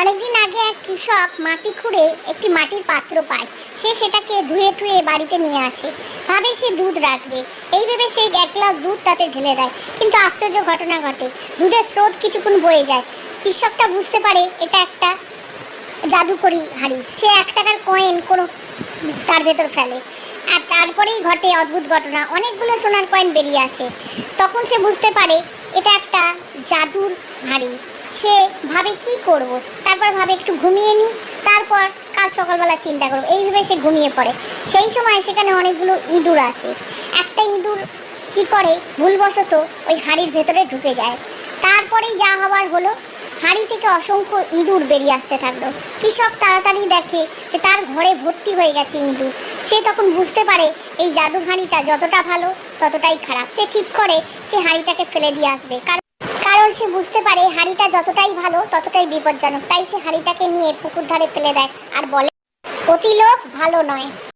অনেকদিন আগে এক কৃষক মাটি খুঁড়ে একটি মাটির পাত্র পায়। সে সেটাকে ধুয়ে টুয়ে বাড়িতে নিয়ে আসে। ভাবে সে দুধ রাখবে। এই ভেবে সে এক গ্লাস দুধ তাতে ঢেলে দেয়। কিন্তু আশ্চর্য ঘটনা ঘটে। দুধের স্রোত কিছুক্ষণ বয়ে যায়। কৃষকটা বুঝতে পারে এটা একটা জাদুকরি হাড়ি। সে এক টাকার কয়েন কোনো তার ভেতর ফেলে। আর তারপরেই ঘটে অদ্ভুত ঘটনা। অনেকগুলো সোনার কয়েন বেরিয়ে আসে। তখন সে বুঝতে পারে এটা একটা জাদুর হাড়ি। সে ভাবে কি করব? তারপর ভাবে একটু ঘুমিয়ে নিই, তারপর কাল সকালবেলা চিন্তা করব। এইভাবে সে ঘুমিয়ে পড়ে। সেই সময় সেখানে অনেকগুলো ইঁদুর আসে। একটা ইঁদুর কি করে? ভুলবশত ওই হাড়ির ভেতরে ঢুকে যায়। তারপরেই যা হবার হলো, হাড়ি থেকে অসংখ্য ইঁদুর বেরিয়ে আসতে থাকল। কৃষক তাড়াতাড়ি দেখে যে তার ঘরে ভর্তি হয়ে গেছে ইঁদুর। সে তখন বুঝতে পারে এই জাদুর হাঁড়িটা যতটা ভালো, ততটাই খারাপ। সে ঠিক করে সে হাঁড়িটাকে ফেলে দিয়ে আসবে। কারণ কারণ সে বুঝতে পারে হাঁড়িটা যতটাই ভালো, ততটাই বিপজ্জনক। তাই সে হাঁড়িটাকে নিয়ে পুকুর ধারে ফেলে দেয় আর বলে অতি লোক ভালো নয়।